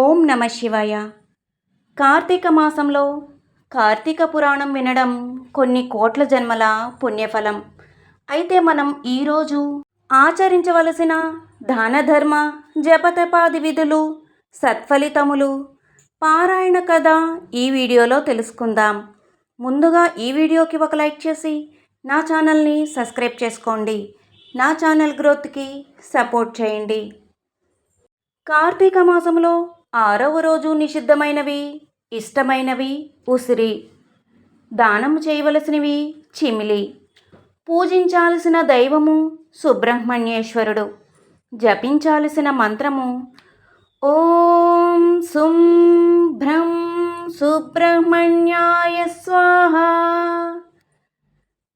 ఓం నమ శివాయ. కార్తీక మాసంలో కార్తీక పురాణం వినడం కొన్ని కోట్ల జన్మల పుణ్యఫలం. అయితే మనం ఈరోజు ఆచరించవలసిన దాన ధర్మ జపతపాది విధులు సత్ఫలితములు పారాయణ కథ ఈ వీడియోలో తెలుసుకుందాం. ముందుగా ఈ వీడియోకి ఒక లైక్ చేసి నా ఛానల్ని సబ్స్క్రైబ్ చేసుకోండి. నా ఛానల్ గ్రోత్కి సపోర్ట్ చేయండి. కార్తీక మాసంలో ఆరవ రోజు నిషిద్ధమైనవి ఇష్టమైనవి ఉసిరి. దానం చేయవలసినవి చిమిలి. పూజించాల్సిన దైవము సుబ్రహ్మణ్యేశ్వరుడు. జపించాల్సిన మంత్రము ఓం సుం భ్రం సుబ్రహ్మణ్యాయ స్వాహ.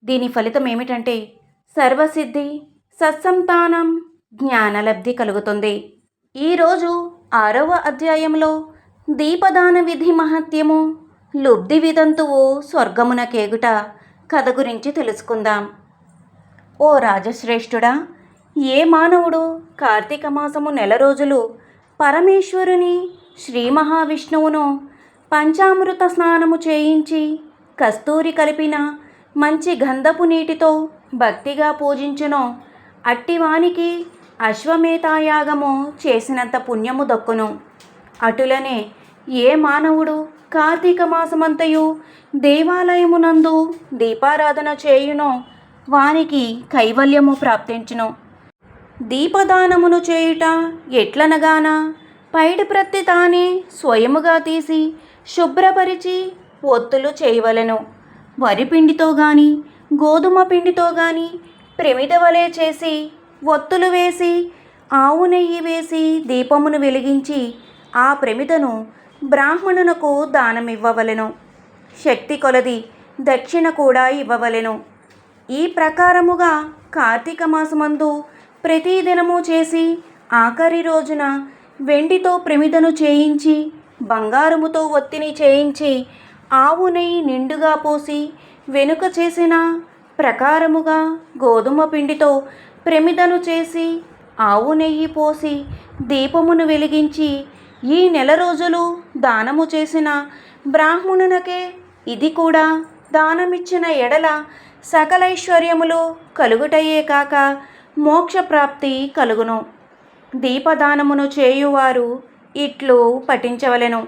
దీని ఫలితం ఏమిటంటే సర్వసిద్ధి సత్సంతానం జ్ఞానలబ్ధి కలుగుతుంది. ఈరోజు ఆరవ అధ్యాయంలో దీపదాన విధి మహత్యము లుబ్ధి విదంతువు స్వర్గమున కేగుట కథ గురించి తెలుసుకుందాం. ఓ రాజశ్రేష్ఠుడా ఏ మానవుడు కార్తీక మాసము నెల రోజులు పరమేశ్వరుని శ్రీ మహావిష్ణువును పంచామృత స్నానము చేయించి కస్తూరి కలిపిన మంచి గంధపు నీటితో భక్తిగా పూజించునో. అట్టివానికి అశ్వమేధాయాగము చేసినంత పుణ్యము దక్కును. అటులనే ఏ మానవుడు కార్తీక మాసమంతయు దేవాలయమునందు దీపారాధన చేయునో వానికి కైవల్యము ప్రాప్తించును. దీపదానమును చేయుట ఎట్లనగాన? పైడి ప్రత్తి తానే స్వయముగా తీసి శుభ్రపరిచి ఒత్తులు చేయవలెను. వరి పిండితో గాని గోధుమ పిండితో గాని ప్రమిద వలె చేసి ఒత్తులు వేసి ఆవు నెయ్యి వేసి దీపమును వెలిగించి ఆ ప్రమిదను బ్రాహ్మణునకు దానమివ్వవలెను. శక్తి కొలది దక్షిణ కూడా ఇవ్వవలెను. ఈ ప్రకారముగా కార్తీక మాసమందు ప్రతిదినము చేసి ఆఖరి రోజున వెండితో ప్రమిదను చేయించి బంగారముతో ఒత్తిని చేయించి ఆవు నెయ్యి నిండుగా పోసి వెనుక చేసిన ప్రకారముగా గోధుమ పిండితో ప్రమిదను చేసి ఆవు నెయ్యి పోసి దీపమును వెలిగించి ఈ నెల రోజులు దానము చేసిన బ్రాహ్మణునకే ఇది కూడా దానమిచ్చిన ఎడల సకలైశ్వర్యములు కలుగుటయే కాక మోక్షప్రాప్తి కలుగును. దీపదానమును చేయువారు ఇట్లు పఠించవలెను.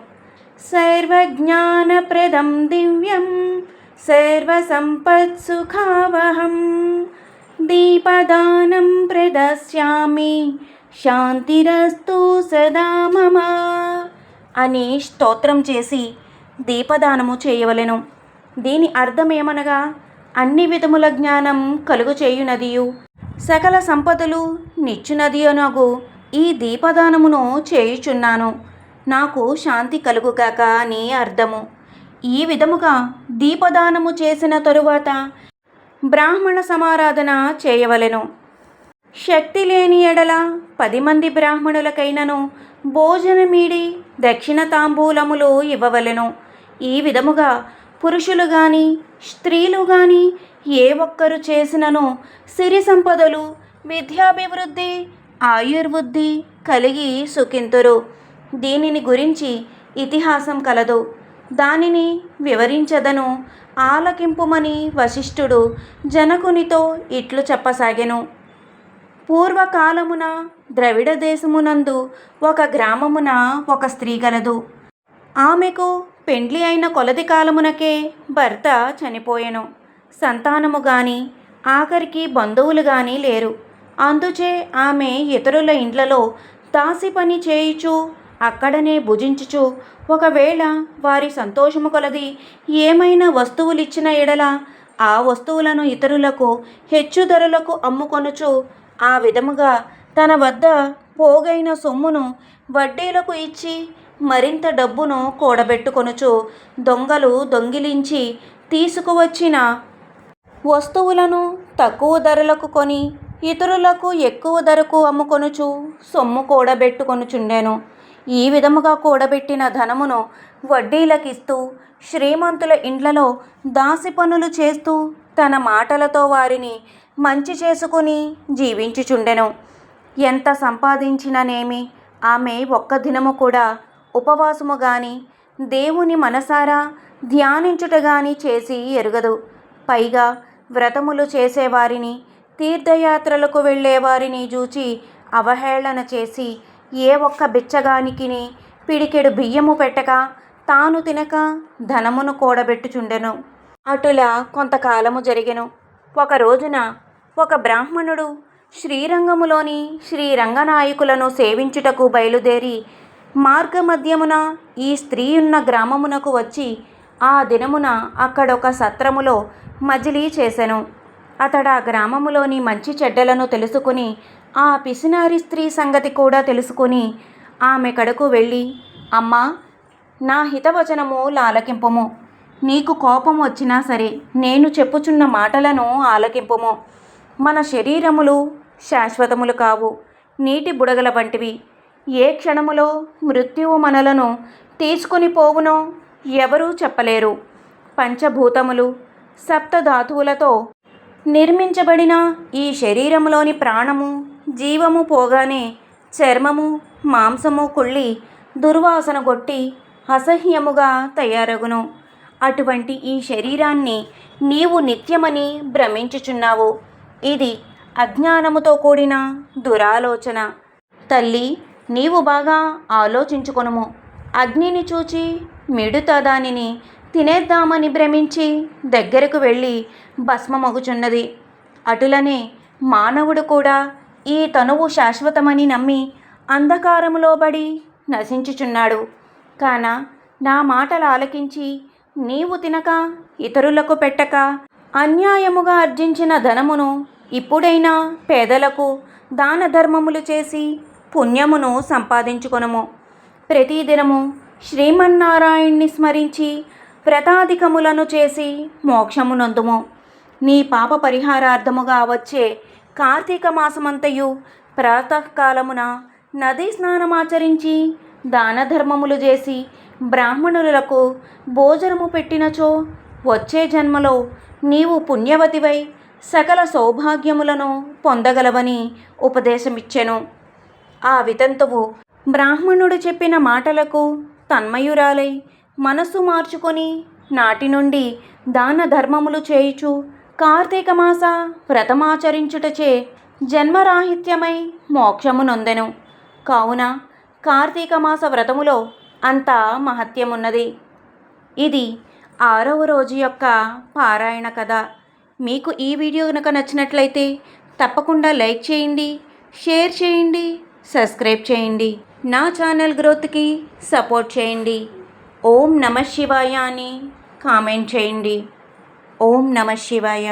సర్వజ్ఞానప్రదం దివ్యం సర్వసంపత్సుఖావహం దీపదానం ప్రదశ్యామి శాంతిరస్తు సదా మమ అని స్తోత్రం చేసి దీపదానము చేయవలెను. దీని అర్థమేమనగా అన్ని విధముల జ్ఞానం కలుగు చేయునదియు. సకల సంపదలు నిచ్చునది అనగు ఈ దీపదానమును చేయుచున్నాను. నాకు శాంతి కలుగుగాక అని అర్థము. ఈ విధముగా దీపదానము చేసిన తరువాత బ్రాహ్మణ సమారాధన చేయవలెను. శక్తి లేని ఎడల పది మంది బ్రాహ్మణులకైనను భోజనమీడి దక్షిణ తాంబూలములు ఇవ్వవలెను. ఈ విధముగా పురుషులు గాని స్త్రీలు గాని ఏ ఒక్కరు చేసినను సిరి సంపదలు విద్యాభివృద్ధి ఆయుర్వృద్ధి కలిగి సుఖింతురు. దీనిని గురించి ఇతిహాసం కలదు. దానిని వివరించదను. ఆలకింపుమని వశిష్ఠుడు జనకునితో ఇట్లు చెప్పసాగెను. పూర్వకాలమున ద్రవిడ దేశమునందు ఒక గ్రామమున ఒక స్త్రీ గలదు. ఆమెకు పెండ్లి అయిన కొలది కాలమునకే భర్త చనిపోయెను. సంతానము గాని ఆఖరికి బంధువులు గాని లేరు. అందుచే ఆమె ఇతరుల ఇండ్లలో దాసి పని చేయుచు అక్కడనే భుజించుచు ఒకవేళ వారి సంతోషము కొలది ఏమైనా వస్తువులిచ్చిన ఎడల ఆ వస్తువులను ఇతరులకు హెచ్చు ధరలకు అమ్ముకొనుచు ఆ విధముగా తన వద్ద పోగైన సొమ్మును వడ్డీలకు ఇచ్చి మరింత డబ్బును కూడబెట్టుకొనుచు దొంగలు దొంగిలించి తీసుకువచ్చిన వస్తువులను తక్కువ ధరలకు కొని ఇతరులకు ఎక్కువ ధరకు అమ్ముకొనుచు సొమ్ము కూడబెట్టుకొనుచుండెను. ఈ విధముగా కూడబెట్టిన ధనమును వడ్డీలకిస్తూ శ్రీమంతుల ఇండ్లలో దాసి పనులు చేస్తూ తన మాటలతో వారిని మంచి చేసుకుని జీవించుచుండెను. ఎంత సంపాదించిననేమి ఆమె ఒక్క దినము కూడా ఉపవాసము గాని దేవుని మనసారా ధ్యానించుట గాని చేసి ఎరుగదు. పైగా వ్రతములు చేసేవారిని తీర్థయాత్రలకు వెళ్ళేవారిని చూచి అవహేళన చేసి ఏ ఒక్క బిచ్చగానికిని పిడికెడు బియ్యము పెట్టక తాను తినక ధనమును కూడబెట్టుచుండెను. అటులా కొంతకాలము జరిగెను. ఒక రోజున ఒక బ్రాహ్మణుడు శ్రీరంగములోని శ్రీరంగనాయకులను సేవించుటకు బయలుదేరి మార్గమధ్యమున ఈ స్త్రీ ఉన్న గ్రామమునకు వచ్చి ఆ దినమున అక్కడొక సత్రములో మజిలీ చేసెను. అతడు ఆ గ్రామములోని మంచి చెడ్డలను తెలుసుకుని ఆ పిసినారి స్త్రీ సంగతి కూడా తెలుసుకుని ఆమె కడకు వెళ్ళి అమ్మా నా హితవచనము లాలకింపము. నీకు కోపం వచ్చినా సరే నేను చెప్పుచున్న మాటలను ఆలకింపుము. మన శరీరములు శాశ్వతములు కావు. నీటి బుడగల వంటివి. ఏ క్షణములో మృత్యువు మనలను తీసుకొని పోవునో ఎవరూ చెప్పలేరు. పంచభూతములు సప్తధాతువులతో నిర్మించబడిన ఈ శరీరములోని ప్రాణము జీవము పోగానే చర్మము మాంసము కుళ్ళి దుర్వాసన కొట్టి అసహ్యముగా తయారగును. అటువంటి ఈ శరీరాన్ని నీవు నిత్యమని భ్రమించుచున్నావు. ఇది అజ్ఞానముతో కూడిన దురాలోచన. తల్లి నీవు బాగా ఆలోచించుకొనుము. అగ్నిని చూచి మిడుత దానిని తినేద్దామని భ్రమించి దగ్గరకు వెళ్ళి భస్మమగుచున్నది. అటులనే మానవుడు కూడా ఈ తనువు శాశ్వతమని నమ్మి అంధకారములోబడి నశించుచున్నాడు. కాన నా మాటలు ఆలకించి నీవు తినక ఇతరులకు పెట్టక అన్యాయముగా ఆర్జించిన ధనమును ఇప్పుడైనా పేదలకు దాన ధర్మములు చేసి పుణ్యమును సంపాదించుకొనుము. ప్రతిదినము శ్రీమన్నారాయణ్ణి స్మరించి వ్రతాధికములను చేసి మోక్షమునందుము. నీ పాప పరిహారార్థముగా వచ్చే కార్తీక మాసమంతయు ప్రాతకాలమున నదీ స్నానమాచరించి దాన ధర్మములు చేసి బ్రాహ్మణులకు భోజనము పెట్టినచో వచ్చే జన్మలో నీవు పుణ్యవతివై సకల సౌభాగ్యములను పొందగలవని ఉపదేశమిచ్చెను. ఆ వితంతువు బ్రాహ్మణుడు చెప్పిన మాటలకు తన్మయురాలై మనస్సు మార్చుకొని నాటి నుండి దాన ధర్మములు చేయుచు కార్తీక మాస వ్రతమాచరించుటచే జన్మరాహిత్యమై మోక్షము నొందెను. కావున కార్తీక మాస వ్రతములో అంత మహత్యమున్నది. ఇది ఆరవ రోజు యొక్క పారాయణ కథ. మీకు ఈ వీడియో కనుక నచ్చినట్లయితే తప్పకుండా లైక్ చేయండి షేర్ చేయండి సబ్స్క్రైబ్ చేయండి. నా ఛానల్ గ్రోత్కి సపోర్ట్ చేయండి. ఓం నమ శివాయ అని కామెంట్ చేయండి. ఓం నమ శివాయ.